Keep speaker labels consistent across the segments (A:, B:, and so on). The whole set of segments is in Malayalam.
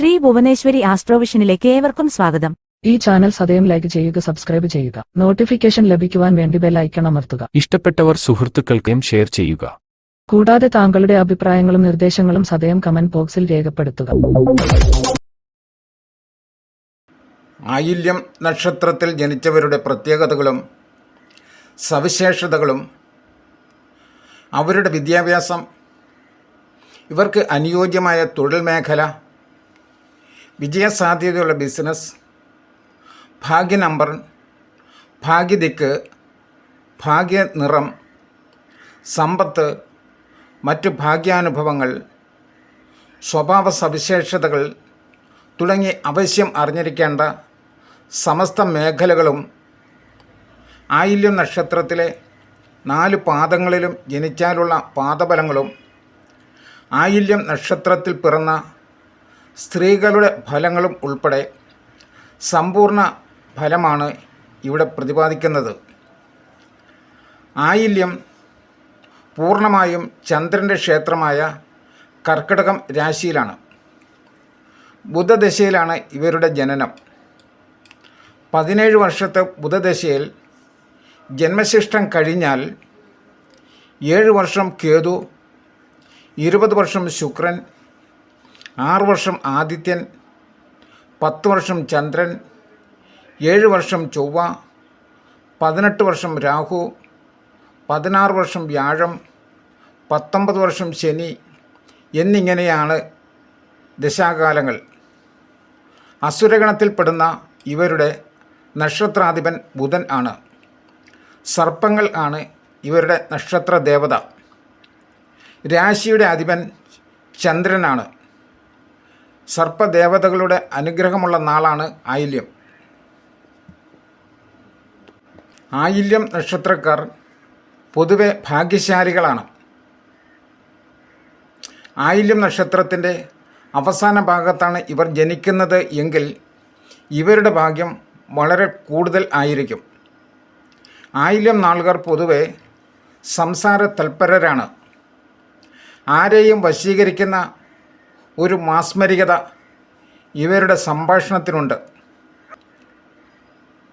A: ശ്രീ ഭുവനേശ്വരി ആസ്ട്രോവിഷനിലേക്ക് ഏവർക്കും സ്വാഗതം.
B: ഈ ചാനൽ സദയം ലൈക്ക് ചെയ്യുക സബ്സ്ക്രൈബ് ചെയ്യുക. നോട്ടിഫിക്കേഷൻ ലഭിക്കുവാൻ വേണ്ടി ബെൽ ഐക്കൺ അമർത്തുക.
C: ഇഷ്ടപ്പെട്ടവർ സുഹൃത്തുക്കൾക്കും ഷെയർ ചെയ്യുക.
B: കൂടാതെ താങ്കളുടെ അഭിപ്രായങ്ങളും നിർദ്ദേശങ്ങളും സദയം കമന്റ് ബോക്സിൽ രേഖപ്പെടുത്തുക.
D: ആയില്യം നക്ഷത്രത്തിൽ ജനിച്ചവരുടെ പ്രത്യേകതകളും സവിശേഷതകളും അവരുടെ വിദ്യാഭ്യാസം ഇവർക്ക് അനുയോജ്യമായ തൊഴിൽ മേഖല വിജയസാധ്യതയുള്ള ബിസിനസ് ഭാഗ്യ നമ്പർ ഭാഗ്യദിക്ക് ഭാഗ്യ നിറം സമ്പത്ത് മറ്റ് ഭാഗ്യാനുഭവങ്ങൾ സ്വഭാവ സവിശേഷതകൾ തുടങ്ങി അവശ്യം അറിഞ്ഞിരിക്കേണ്ട സമസ്ത മേഖലകളും ആയില്യം നക്ഷത്രത്തിലെ നാല് പാദങ്ങളിലും ജനിച്ചാലുള്ള പാദബലങ്ങളും ആയില്യം നക്ഷത്രത്തിൽ പിറന്ന സ്ത്രീകളുടെ ഫലങ്ങളും ഉൾപ്പെടെ സമ്പൂർണ ഫലമാണ് ഇവിടെ പ്രതിപാദിക്കുന്നത്. ആയില്യം പൂർണമായും ചന്ദ്രന്റെ ക്ഷേത്രമായ കർക്കിടകം രാശിയിലാണ്. ബുധദശയിലാണ് ഇവരുടെ ജനനം. പതിനേഴ് വർഷത്തെ ബുധദശയിൽ ജന്മശിഷ്ടം കഴിഞ്ഞാൽ ഏഴ് വർഷം കേതു ഇരുപത് വർഷം ശുക്രൻ ആറ് വർഷം ആദിത്യൻ പത്ത് വർഷം ചന്ദ്രൻ ഏഴ് വർഷം ചൊവ്വ പതിനെട്ട് വർഷം രാഹു പതിനാറ് വർഷം വ്യാഴം പത്തൊമ്പത് വർഷം ശനി എന്നിങ്ങനെയാണ് ദശാകാലങ്ങൾ. അസുരഗണത്തിൽപ്പെടുന്ന ഇവരുടെ നക്ഷത്രാധിപൻ ബുധൻ ആണ്. സർപ്പങ്ങൾ ആണ് ഇവരുടെ നക്ഷത്ര ദേവത രാശിയുടെ അധിപൻ ചന്ദ്രനാണ്. സർപ്പദേവതകളുടെ അനുഗ്രഹമുള്ള നാളാണ് ആയില്യം. ആയില്യം നക്ഷത്രക്കാർ പൊതുവെ ഭാഗ്യശാലികളാണ്. ആയില്യം നക്ഷത്രത്തിന്റെ അവസാന ഭാഗത്താണ് ഇവർ ജനിക്കുന്നത് എങ്കിൽ ഇവരുടെ ഭാഗ്യം വളരെ കൂടുതൽ ആയിരിക്കും. ആയില്യം നാളുകാർ പൊതുവെ സംസാര തൽപരരാണ് ആരെയും വശീകരിക്കുന്ന ഒരു മാസ്മരികത ഇവരുടെ സംഭാഷണത്തിനുണ്ട്.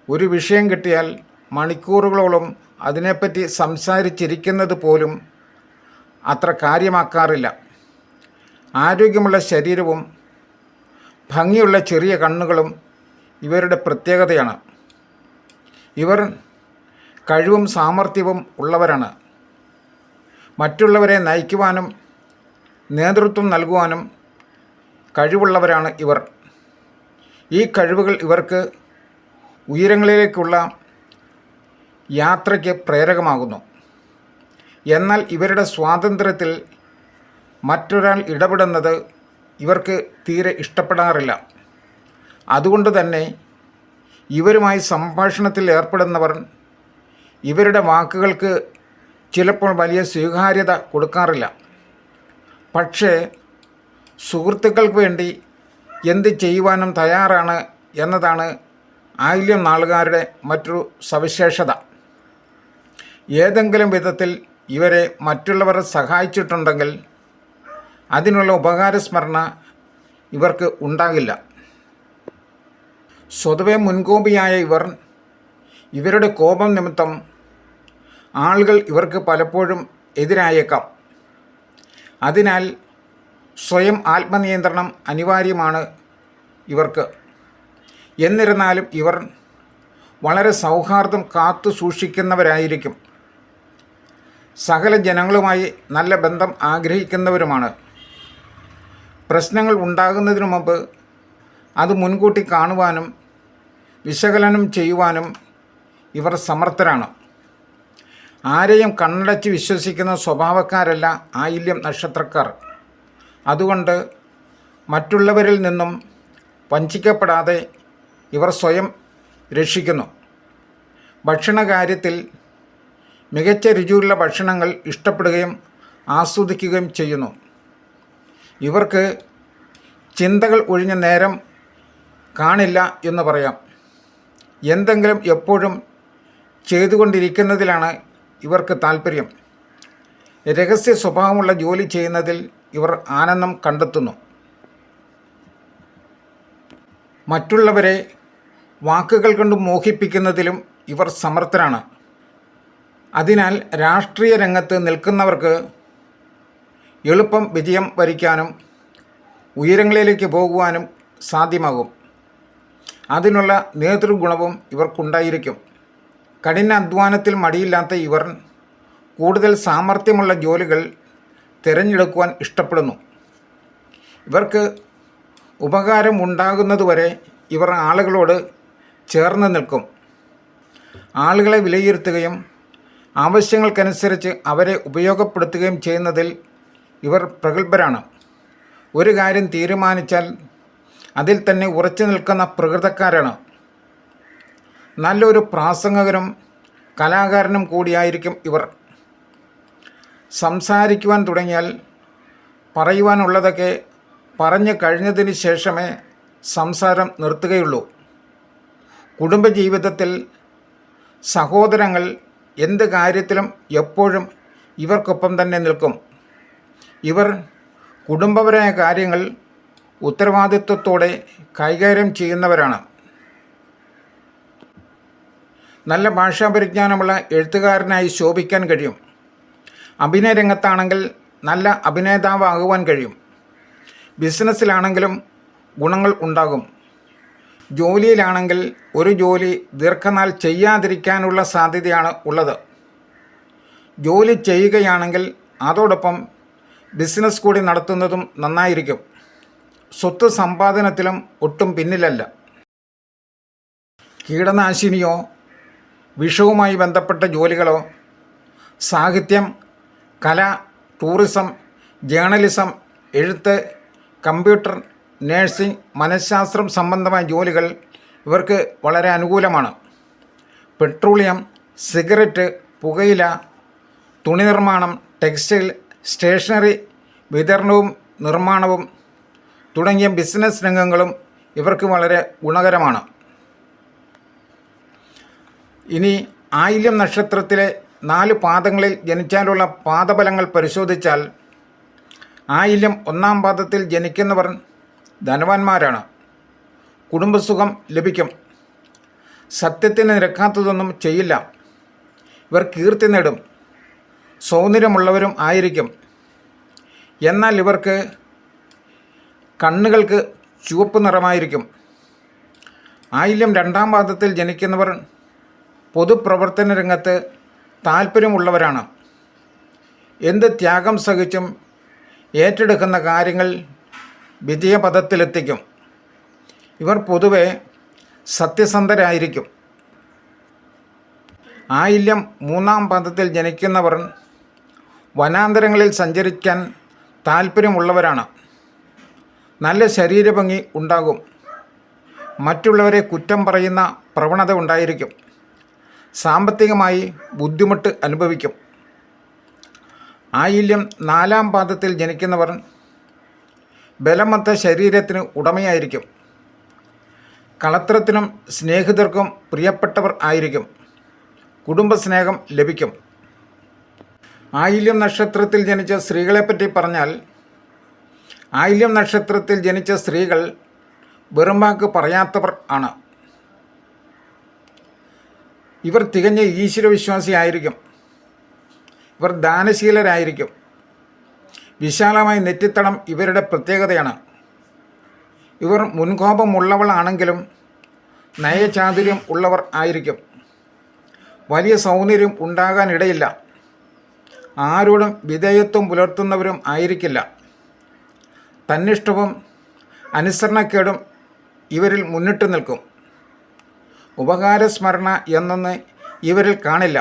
D: ഒരു വിഷയം കിട്ടിയാൽ മണിക്കൂറുകളോളം അതിനെപ്പറ്റി സംസാരിച്ചിരിക്കുന്നത് പോലും അത്ര കാര്യമാക്കാറില്ല. ആരോഗ്യമുള്ള ശരീരവും ഭംഗിയുള്ള ചെറിയ കണ്ണുകളും ഇവരുടെ പ്രത്യേകതയാണ്. ഇവർ കഴിവും സാമർഥ്യവും ഉള്ളവരാണ്. മറ്റുള്ളവരെ നയിക്കുവാനും നേതൃത്വം നൽകുവാനും കഴിവുള്ളവരാണ് ഇവർ. ഈ കഴിവുകൾ ഇവർക്ക് ഉയരങ്ങളിലേക്കുള്ള യാത്രയ്ക്ക് പ്രേരകമാകുന്നു. എന്നാൽ ഇവരുടെ സ്വാതന്ത്ര്യത്തിൽ മറ്റൊരാൾ ഇടപെടുന്നത് ഇവർക്ക് തീരെ ഇഷ്ടപ്പെടാറില്ല. അതുകൊണ്ട് തന്നെ ഇവരുമായി സംഭാഷണത്തിൽ ഏർപ്പെടുന്നവർ ഇവരുടെ വാക്കുകൾക്ക് ചിലപ്പോൾ വലിയ സ്വീകാര്യത കൊടുക്കാറില്ല. പക്ഷേ സുഹൃത്തുക്കൾക്ക് വേണ്ടി എന്ത് ചെയ്യുവാനും തയ്യാറാണ് എന്നതാണ് ആയില്യം നാളുകാരുടെ മറ്റൊരു സവിശേഷത. ഏതെങ്കിലും വിധത്തിൽ ഇവരെ മറ്റുള്ളവർ സഹായിച്ചിട്ടുണ്ടെങ്കിൽ അതിനുള്ള ഉപകാരസ്മരണ ഇവർക്ക് ഉണ്ടാകില്ല. സ്വതവേ മുൻകോപിയായ ഇവർ ഇവരുടെ കോപം നിമിത്തം ആളുകൾ ഇവർക്ക് പലപ്പോഴും എതിരായേക്കാം. അതിനാൽ സ്വയം ആത്മനിയന്ത്രണം അനിവാര്യമാണ് ഇവർക്ക്. എന്നിരുന്നാലും ഇവർ വളരെ സൗഹാർദ്ദം കാത്തു സൂക്ഷിക്കുന്നവരായിരിക്കും. സകല ജനങ്ങളുമായി നല്ല ബന്ധം ആഗ്രഹിക്കുന്നവരുമാണ്. പ്രശ്നങ്ങൾ ഉണ്ടാകുന്നതിനു മുമ്പ് അത് മുൻകൂട്ടി കാണുവാനും വിശകലനം ചെയ്യുവാനും ഇവർ സമർത്ഥരാണ്. ആരെയും കണ്ണടച്ച് വിശ്വസിക്കുന്ന സ്വഭാവക്കാരല്ല ആയില്യം നക്ഷത്രക്കാർ. അതുകൊണ്ട് മറ്റുള്ളവരിൽ നിന്നും വഞ്ചിക്കപ്പെടാതെ ഇവർ സ്വയം രക്ഷിക്കുന്നു. ഭക്ഷണകാര്യത്തിൽ മികച്ച രുചിയുള്ള ഭക്ഷണങ്ങൾ ഇഷ്ടപ്പെടുകയും ആസ്വദിക്കുകയും ചെയ്യുന്നു. ഇവർക്ക് ചിന്തകൾ ഒഴിഞ്ഞ നേരം കാണില്ല എന്ന് പറയാം. എന്തെങ്കിലും എപ്പോഴും ചെയ്തുകൊണ്ടിരിക്കുന്നതിലാണ് ഇവർക്ക് താല്പര്യം രഹസ്യ സ്വഭാവമുള്ള ജോലി ചെയ്യുന്നതിൽ ഇവർ ആനന്ദം കണ്ടെത്തുന്നു. മറ്റുള്ളവരെ വാക്കുകൾ കൊണ്ട് മോഹിപ്പിക്കുന്നതിലും ഇവർ സമർത്ഥരാണ്. അതിനാൽ രാഷ്ട്രീയ രംഗത്ത് നിൽക്കുന്നവർക്ക് എളുപ്പം വിജയം വരിക്കാനും ഉയരങ്ങളിലേക്ക് പോകുവാനും സാധ്യമാകും. അതിനുള്ള നേതൃഗുണവും ഇവർക്കുണ്ടായിരിക്കും. കഠിന അധ്വാനത്തിൽ മടിയില്ലാത്ത ഇവർ കൂടുതൽ സാമർഥ്യമുള്ള ജോലികൾ തിരഞ്ഞെടുക്കുവാൻ ഇഷ്ടപ്പെടുന്നു. ഇവർക്ക് ഉപകാരം ഉണ്ടാകുന്നതുവരെ ഇവർ ആളുകളോട് ചേർന്ന് നിൽക്കും. ആളുകളെ വിലയിരുത്തുകയും ആവശ്യങ്ങൾക്കനുസരിച്ച് അവരെ ഉപയോഗപ്പെടുത്തുകയും ചെയ്യുന്നതിൽ ഇവർ പ്രഗത്ഭരാണ്. ഒരു കാര്യം തീരുമാനിച്ചാൽ അതിൽ തന്നെ ഉറച്ചു നിൽക്കുന്ന പ്രകൃതക്കാരാണ്. നല്ലൊരു പ്രാസംഗകനും കലാകാരനും കൂടിയായിരിക്കും ഇവർ. സംസാരിക്കുവാൻ തുടങ്ങിയാൽ പറയുവാനുള്ളതൊക്കെ പറഞ്ഞു കഴിഞ്ഞതിന് ശേഷമേ സംസാരം നിർത്തുകയുള്ളൂ. കുടുംബജീവിതത്തിൽ സഹോദരങ്ങൾ എന്ത് കാര്യത്തിലും എപ്പോഴും ഇവർക്കൊപ്പം തന്നെ നിൽക്കും. ഇവർ കുടുംബപരമായ കാര്യങ്ങൾ ഉത്തരവാദിത്വത്തോടെ കൈകാര്യം ചെയ്യുന്നവരാണ്. നല്ല ഭാഷാപരിജ്ഞാനമുള്ള എഴുത്തുകാരനായി ശോഭിക്കാൻ കഴിയും. അഭിനയ രംഗത്താണെങ്കിൽ നല്ല അഭിനേതാവാകുവാൻ കഴിയും. ബിസിനസ്സിലാണെങ്കിലും ഗുണങ്ങൾ ഉണ്ടാകും. ജോലിയിലാണെങ്കിൽ ഒരു ജോലി ദീർഘനാൾ ചെയ്യാതിരിക്കാനുള്ള സാധ്യതയാണ് ഉള്ളത്. ജോലി ചെയ്യുകയാണെങ്കിൽ അതോടൊപ്പം ബിസിനസ് കൂടി നടത്തുന്നതും നന്നായിരിക്കും. സ്വത്ത് സമ്പാദനത്തിലും ഒട്ടും പിന്നിലല്ല. കീടനാശിനിയോ വിഷവുമായി ബന്ധപ്പെട്ട ജോലികളോ സാഹിത്യം കല ടൂറിസം ജേണലിസം എഴുത്ത് കമ്പ്യൂട്ടർ നേഴ്സിംഗ് മനഃശാസ്ത്രം സംബന്ധമായ ജോലികൾ ഇവർക്ക് വളരെ അനുകൂലമാണ്. പെട്രോളിയം സിഗരറ്റ് പുകയില തുണി നിർമ്മാണം ടെക്സ്റ്റൈൽ സ്റ്റേഷനറി വിതരണവും നിർമ്മാണവും തുടങ്ങിയ ബിസിനസ് രംഗങ്ങളും ഇവർക്ക് വളരെ ഗുണകരമാണ്. ഇനി ആയില്യം നക്ഷത്രത്തിലെ നാല് പാദങ്ങളിൽ ജനിച്ചാലുള്ള പാദബലങ്ങൾ പരിശോധിച്ചാൽ ആയില്യം ഒന്നാം പാദത്തിൽ ജനിക്കുന്നവർ ധനവാന്മാരാണ്. കുടുംബസുഖം ലഭിക്കും. സത്യത്തിന് നിരക്കാത്തതൊന്നും ചെയ്യില്ല. ഇവർ കീർത്തി നേടും. സൗന്ദര്യമുള്ളവരും ആയിരിക്കും. എന്നാൽ ഇവർക്ക് കണ്ണുകൾക്ക് ചുവപ്പ് നിറമായിരിക്കും. ആയില്യം രണ്ടാം പാദത്തിൽ ജനിക്കുന്നവർ പൊതുപ്രവർത്തന രംഗത്ത് താല്പര്യമുള്ളവരാണ്. എന്ത് ത്യാഗം സഹിച്ചും ഏറ്റെടുക്കുന്ന കാര്യങ്ങൾ വിജയപഥത്തിലെത്തിക്കും. ഇവർ പൊതുവെ സത്യസന്ധരായിരിക്കും. ആയില്യം മൂന്നാം പദത്തിൽ ജനിക്കുന്നവർ വനാന്തരങ്ങളിൽ സഞ്ചരിക്കാൻ താല്പര്യമുള്ളവരാണ്. നല്ല ശരീരഭംഗി ഉണ്ടാകും. മറ്റുള്ളവരെ കുറ്റം പറയുന്ന പ്രവണത ഉണ്ടായിരിക്കും. സാമ്പത്തികമായി ബുദ്ധിമുട്ട് അനുഭവിക്കും. ആയില്യം നാലാം പാദത്തിൽ ജനിക്കുന്നവർ ബലമത്ത ശരീരത്തിന് ഉടമയായിരിക്കും. കളത്രത്തിനും സ്നേഹിതർക്കും പ്രിയപ്പെട്ടവർ ആയിരിക്കും. കുടുംബസ്നേഹം ലഭിക്കും. ആയില്യം നക്ഷത്രത്തിൽ ജനിച്ച സ്ത്രീകളെപ്പറ്റി പറഞ്ഞാൽ ആയില്യം നക്ഷത്രത്തിൽ ജനിച്ച സ്ത്രീകൾ വെറുമ്പാക്ക് പറയാത്തവർ ആണ്. ഇവർ തികഞ്ഞ ഈശ്വരവിശ്വാസിയായിരിക്കും. ഇവർ ദാനശീലരായിരിക്കും. വിശാലമായ നെറ്റിത്തടം ഇവരുടെ പ്രത്യേകതയാണ്. ഇവർ മുൻകോപമുള്ളവളാണെങ്കിലും നയചാതുര്യം ഉള്ളവർ ആയിരിക്കും. വലിയ സൗന്ദര്യം ഉണ്ടാകാനിടയില്ല. ആരോടും വിധേയത്വം പുലർത്തുന്നവരും ആയിരിക്കില്ല. തന്നിഷ്ടവും അനുസരണക്കേടും ഇവരിൽ മുന്നിട്ട് നിൽക്കും. ഉപകാരസ്മരണ എന്നൊന്ന് ഇവരിൽ കാണില്ല.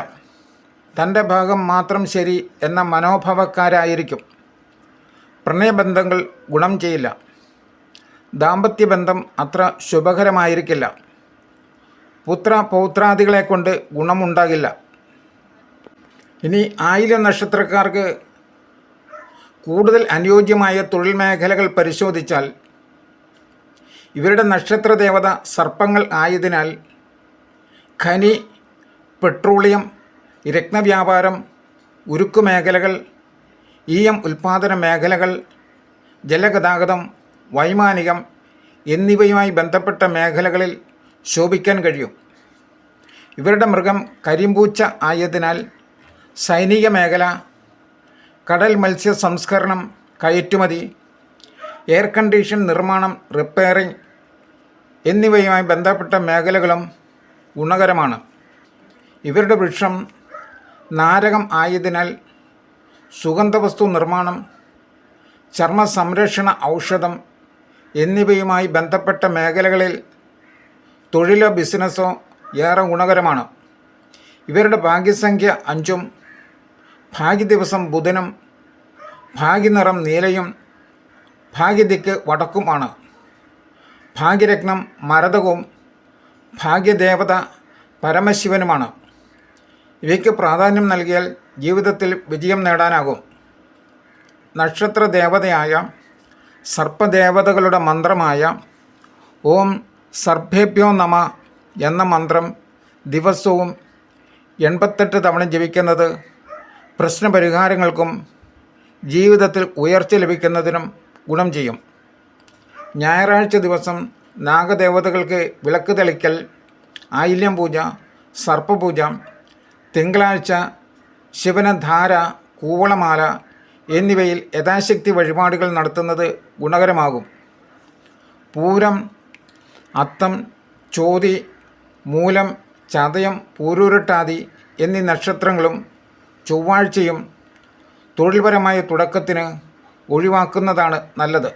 D: തന്റെ ഭാഗം മാത്രം ശരി എന്ന മനോഭാവക്കാരായിരിക്കും. പ്രണയബന്ധങ്ങൾ ഗുണം ചെയ്യില്ല. ദാമ്പത്യബന്ധം അത്ര ശുഭകരമായിരിക്കില്ല. പുത്ര പൗത്രാദികളെ കൊണ്ട് ഗുണമുണ്ടാകില്ല. ഇനി ആയില നക്ഷത്രക്കാർക്ക് കൂടുതൽ അനുയോജ്യമായ തൊഴിൽ മേഖലകൾ പരിശോധിച്ചാൽ ഇവരുടെ നക്ഷത്രദേവത സർപ്പങ്ങൾ ആയതിനാൽ ഖനി പെട്രോളിയം രത്നവ്യാപാരം ഉരുക്കു മേഖലകൾ ഇ എം ഉൽപ്പാദന മേഖലകൾ ജലഗതാഗതം വൈമാനികം എന്നിവയുമായി ബന്ധപ്പെട്ട മേഖലകളിൽ ശോഭിക്കാൻ കഴിയും. ഇവരുടെ മൃഗം കരിമ്പൂച്ച ആയതിനാൽ സൈനിക മേഖല കടൽ മത്സ്യ സംസ്കരണം കയറ്റുമതി എയർ കണ്ടീഷൻ നിർമ്മാണം റിപ്പയറിംഗ് എന്നിവയുമായി ബന്ധപ്പെട്ട മേഖലകളും ഗുണകരമാണ്. ഇവരുടെ വൃക്ഷം നാരകം ആയതിനാൽ സുഗന്ധവസ്തു നിർമ്മാണം ചർമ്മ സംരക്ഷണ ഔഷധം എന്നിവയുമായി ബന്ധപ്പെട്ട മേഖലകളിൽ തൊഴിലോ ബിസിനസ്സോ ഏറെ ഗുണകരമാണ്. ഇവരുടെ ഭാഗ്യസംഖ്യ അഞ്ചും ഭാഗ്യദിവസം ബുധനും ഭാഗ്യനിറം നീലയും ഭാഗ്യദിക്ക് വടക്കുമാണ്. ഭാഗ്യരത്നം മരതകവും ഭാഗ്യദേവത പരമശിവനുമാണ്. ഇവയ്ക്ക് പ്രാധാന്യം നൽകിയാൽ ജീവിതത്തിൽ വിജയം നേടാനാകും. നക്ഷത്ര ദേവതയായ സർപ്പദേവതകളുടെ മന്ത്രമായ ഓം സർഭേഭ്യോ നമ എന്ന മന്ത്രം ദിവസവും എൺപത്തെട്ട് തവണ ജപിക്കുന്നത് പ്രശ്നപരിഹാരങ്ങൾക്കും ജീവിതത്തിൽ ഉയർച്ച ലഭിക്കുന്നതിനും ഗുണം ചെയ്യും. ഞായറാഴ്ച ദിവസം നാഗദേവതകൾക്ക് വിളക്ക് തെളിക്കൽ ആയില്യം പൂജ സർപ്പപൂജ തിങ്കളാഴ്ച ശിവന ധാര കൂവളമാല എന്നിവയിൽ യഥാശക്തി വഴിപാടുകൾ നടത്തുന്നത് ഗുണകരമാകും. പൂരം അത്തം ചോതി മൂലം ചതയം പൂരൂരട്ടാതി എന്നീ നക്ഷത്രങ്ങളും ചൊവ്വാഴ്ചയും തൊഴിൽപരമായ തുടക്കത്തിന് ഒഴിവാക്കുന്നതാണ് നല്ലത്.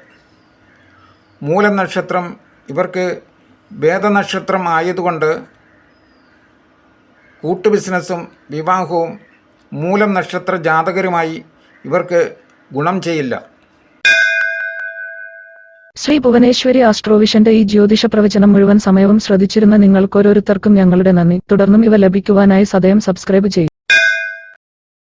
D: മൂലം നക്ഷത്രം ഇവർക്ക് വേദനക്ഷത്രം ആയതുകൊണ്ട് കൂട്ടു ബിസിനസ്സും വിവാഹവും മൂലം നക്ഷത്ര ജാതകരുമായി ഇവർക്ക് ഗുണം ചെയ്യില്ല.
B: ശ്രീ ഭുവനേശ്വരി ആസ്ട്രോവിഷന്റെ ഈ ജ്യോതിഷ പ്രവചനം മുഴുവൻ സമയവും ശ്രദ്ധിച്ചിരുന്ന നിങ്ങൾക്കോരോരുത്തർക്കും ഞങ്ങളുടെ നന്ദി. തുടർന്നും ഇവ ലഭിക്കുവാനായി സദയം സബ്സ്ക്രൈബ് ചെയ്യുക